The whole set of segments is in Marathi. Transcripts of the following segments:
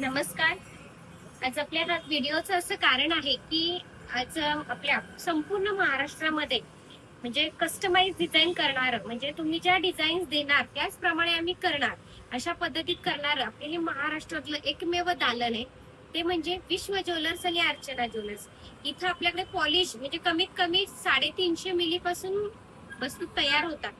नमस्कार. आज आपल्या व्हिडिओचं असं कारण आहे की आज आपल्या संपूर्ण महाराष्ट्रामध्ये म्हणजे कस्टमाइज डिझाईन करणार म्हणजे तुम्ही ज्या डिझाईन्स देणार त्याचप्रमाणे आम्ही करणार अशा पद्धतीत करणार. आपले हे महाराष्ट्रातलं एकमेव दालन आहे. ते म्हणजे विश्व ज्वेलर्स आणि अर्चना ज्वेलर्स. इथं आपल्याकडे पॉलिश म्हणजे कमीत कमी साडेतीनशे मिली पासून वस्तू तयार होतात.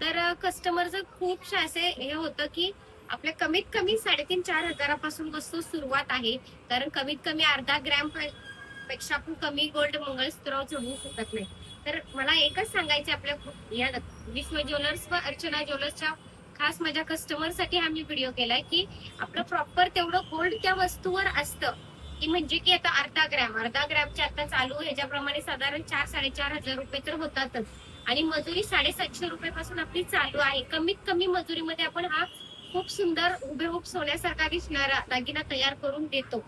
तर कस्टमरचं खूप असे हे होतं की आपल्या कमीत कमी साडेतीन चार हजारापासून वस्तू सुरुवात आहे. कारण कमीत कमी अर्धा ग्रॅमपेक्षा पण कमी गोल्ड मंगळसूत्र जोडू शकत नाही. तर मला एकच सांगायचं आपल्या या विश्व ज्वेलर्स व अर्चना ज्वेलर्सच्या खास माझ्या कस्टमरसाठी मी व्हिडिओ केलाय की आपलं प्रॉपर तेवढं गोल्ड त्या वस्तूवर असतं. की म्हणजे की आता अर्धा ग्रॅम अर्धा ग्रॅमचे आता चालू ह्याच्याप्रमाणे साधारण चार साडेचार हजार रुपये तर होतातच. आणि मजुरी साडेसातशे रुपये पासून आपली चालू आहे. कमीत कमी मजुरीमध्ये आपण हा खूप सुंदर हुबेहूब सोन्यासारखा दिसणारा दागिना तयार करून देतो.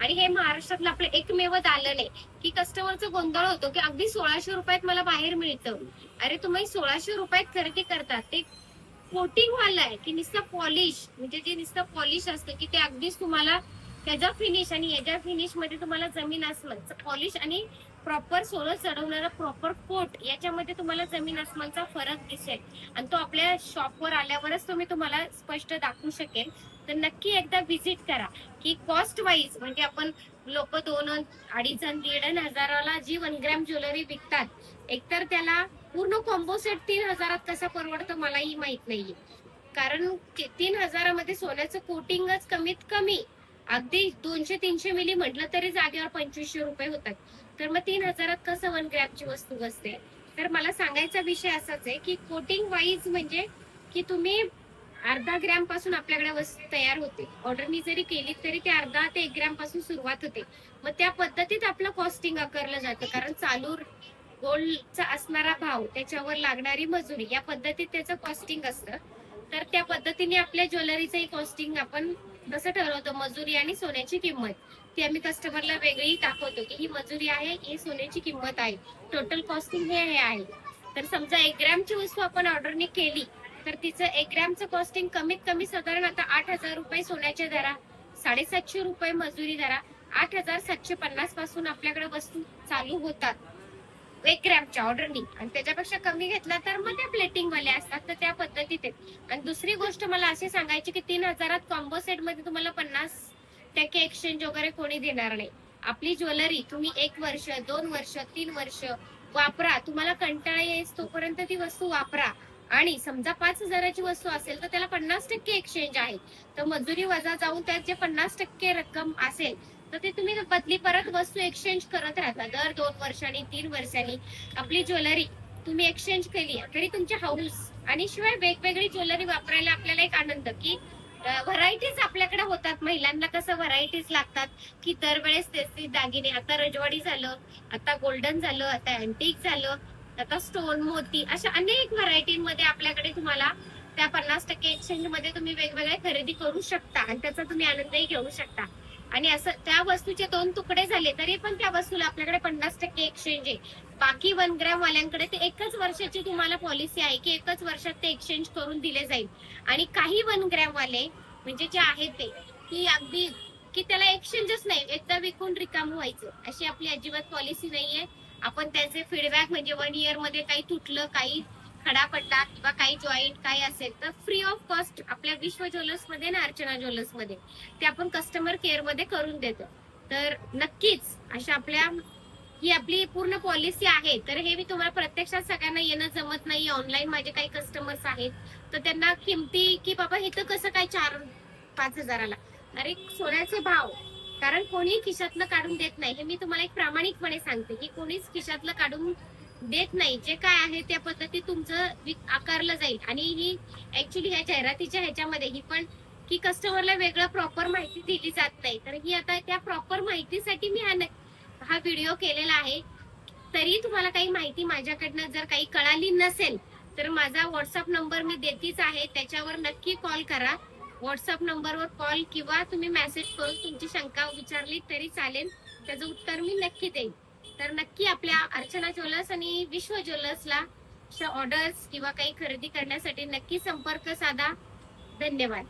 आणि हे महाराष्ट्रातलं आपलं एकमेव दालन आहे. की कस्टमरचं गोंधळ होतो की अगदी सोळाशे रुपयात मला बाहेर मिळतं. अरे तुम्ही सोळाशे रुपयात खरेदी करतात ते कोटिंग वाला आहे की नुसतं पॉलिश म्हणजे जे नुसतं पॉलिश असतं की ते अगदीच तुम्हाला त्याचा फिनिश आणि याच्या फिनिशमध्ये तुम्हाला जमीन आसमानचं पॉलिश आणि प्रॉपर सोनं चढवणारा प्रॉपर कोट याच्यामध्ये तुम्हाला जमीन आसमानचा फरक दिसेल. आणि तो आपल्या शॉपवर आल्यावरच तुम्ही तुम्हाला स्पष्ट दाखवू शकेल. तर नक्की एकदा व्हिजिट करा. की कॉस्ट वाईज म्हणजे आपण लोक दोन अडीच आणि दीड हजाराला जी वन ग्रॅम ज्वेलरी विकतात एकतर त्याला पूर्ण कॉम्बो सेट तीन हजारात कसा परवडतं मलाही माहीत नाहीये. कारण ते- तीन हजारामध्ये सोन्याचं कोटिंगच कमीत कमी अगदी दोनशे तीनशे मिली म्हटलं तरी जागेवर पंचवीसशे रुपये होतात. तर मग तीन हजारात कसं वन ग्रॅमची वस्तू बसते? तर मला सांगायचा विषय असाच आहे की कोटिंग वाईज म्हणजे की तुम्ही अर्धा ग्रॅमपासून आपल्याकडे वस्तू तयार होते. ऑर्डरनी जरी केली तरी ते अर्धा ते एक ग्रॅमपासून सुरुवात होते. मग त्या पद्धतीत आपलं कॉस्टिंग आकारलं जातं. कारण चालू गोल्डचा असणारा भाव त्याच्यावर लागणारी मजुरी या पद्धतीत त्याचं कॉस्टिंग असतं. तर त्या पद्धतीने आपल्या ज्वेलरीचंही कॉस्टिंग आपण कसं ठरवतो मजुरी आणि सोन्याची किंमत. ती आम्ही कस्टमरला वेगळी दाखवतो की ही मजुरी आहे ही सोन्याची किंमत आहे. टोटल कॉस्टिंग हे हे आहे. तर समजा एक ग्रॅमची वस्तू आपण ऑर्डरने केली तर तिचं एक ग्रॅमचं कॉस्टिंग कमीत कमी साधारण आता आठ हजार रुपये सोन्याच्या दरा साडेसातशे रुपये मजुरी दरा आठ हजार सातशे पन्नासपासून आपल्याकडे वस्तू चालू होतात. एक ग्रॅमच्या ऑर्डरनी आणि त्याच्यापेक्षा कमी घेतला तर मग त्या प्लेटिंग वाले असतात तर त्या पद्धतीत आहेत. आणि दुसरी गोष्ट मला अशी सांगायची की तीन हजारात कॉम्बो सेटमध्ये तुम्हाला पन्नास टक्के एक्सचेंज वगैरे कोणी देणार नाही. आपली ज्वेलरी तुम्ही एक वर्ष दोन वर्ष तीन वर्ष वापरा. तुम्हाला कंटाळा येईल तोपर्यंत ती वस्तू वापरा. आणि समजा पाच हजाराची वस्तू असेल तर त्याला पन्नास टक्के एक्सचेंज आहे. तर मजुरी वजा जाऊन त्यात जे पन्नास टक्के रक्कम असेल तर ते तुम्ही बदली परत वस्तू एक्सचेंज करत राहता. दर दोन वर्षांनी तीन वर्षांनी आपली ज्वेलरी तुम्ही एक्सचेंज केली तरी तुमचे हाऊस आणि शिवाय वेगवेगळी ज्वेलरी वापरायला आपल्याला एक आनंद की व्हरायटीज आपल्याकडे होतात. महिलांना कसं व्हरायटीज लागतात की दरवेळेस तेच दागिने. आता रजवाडी झालं आता गोल्डन झालं आता अँटिक झालं आता स्टोन मोती अशा अनेक व्हरायटीमध्ये आपल्याकडे तुम्हाला त्या पन्नास टक्के एक्सचेंजमध्ये तुम्ही वेगवेगळे खरेदी करू शकता आणि त्याचा तुम्ही आनंदही घेऊ शकता. आणि असं त्या वस्तूचे दोन तुकडे झाले तरी पण त्या वस्तूला आपल्याकडे पन्नास टक्के एक्सचेंज आहे. बाकी वन ग्रॅम वाल्यांकडे ते एकच वर्षाची तुम्हाला पॉलिसी आहे की एकच वर्षात ते एक्सचेंज करून दिले जाईल. आणि काही वन ग्रॅम वाले म्हणजे जे आहेत ते की अगदी की त्याला एक्सचेंजच नाही एकदा विकून रिकाम व्हायचं. अशी आपली अजिबात पॉलिसी नाहीये. आपण त्याचे फीडबॅक म्हणजे वन इयरमध्ये काही तुटलं काही खडा पडला किंवा काही जॉईंट काही असेल तर फ्री ऑफ कॉस्ट आपल्या विश्व ज्वेलर्समध्ये ना अर्चना ज्वेलर्समध्ये. ते आपण कस्टमर केअरमध्ये करून देतो. तर नक्कीच अशा आपल्या ही आपली पूर्ण पॉलिसी आहे. तर हे मी तुम्हाला प्रत्यक्षात सगळ्यांना येणं जमत नाही. ऑनलाईन माझे काही कस्टमर्स आहेत. तर त्यांना किमती की बाबा हे तर कसं काय चार पाच हजाराला? अरे सोन्याचे भाव. कारण कोणी खिशातलं काढून देत नाही. हे मी तुम्हाला एक प्रामाणिकपणे सांगते. की कोणीच खिशातलं काढून देत नाही. जे काय आहे त्या पद्धती तुमचं विक- आकारलं जाईल. आणि ही ऍक्च्युली ह्या जाहिरातीच्या ह्याच्यामध्ये ही पण की कस्टमरला वेगळं प्रॉपर माहिती दिली जात नाही. तर ही आता त्या प्रॉपर माहितीसाठी मी हा हा व्हिडिओ केलेला आहे. तरी तुम्हाला काही माहिती माझ्याकडनं जर काही कळाली नसेल तर माझा व्हॉट्सअप नंबर मी देतीच आहे. त्याच्यावर नक्की कॉल करा. व्हॉट्सअप नंबरवर कॉल किंवा तुम्ही मेसेज करून तुमची शंका विचारली तरी चालेल. त्याचं उत्तर मी नक्की देईन. तर नक्की आपल्या अर्चना ज्वेलर्स आणि विश्व ज्वेलर्सला ऑर्डर्स किंवा काही खरेदी करण्यासाठी नक्की संपर्क साधा. धन्यवाद.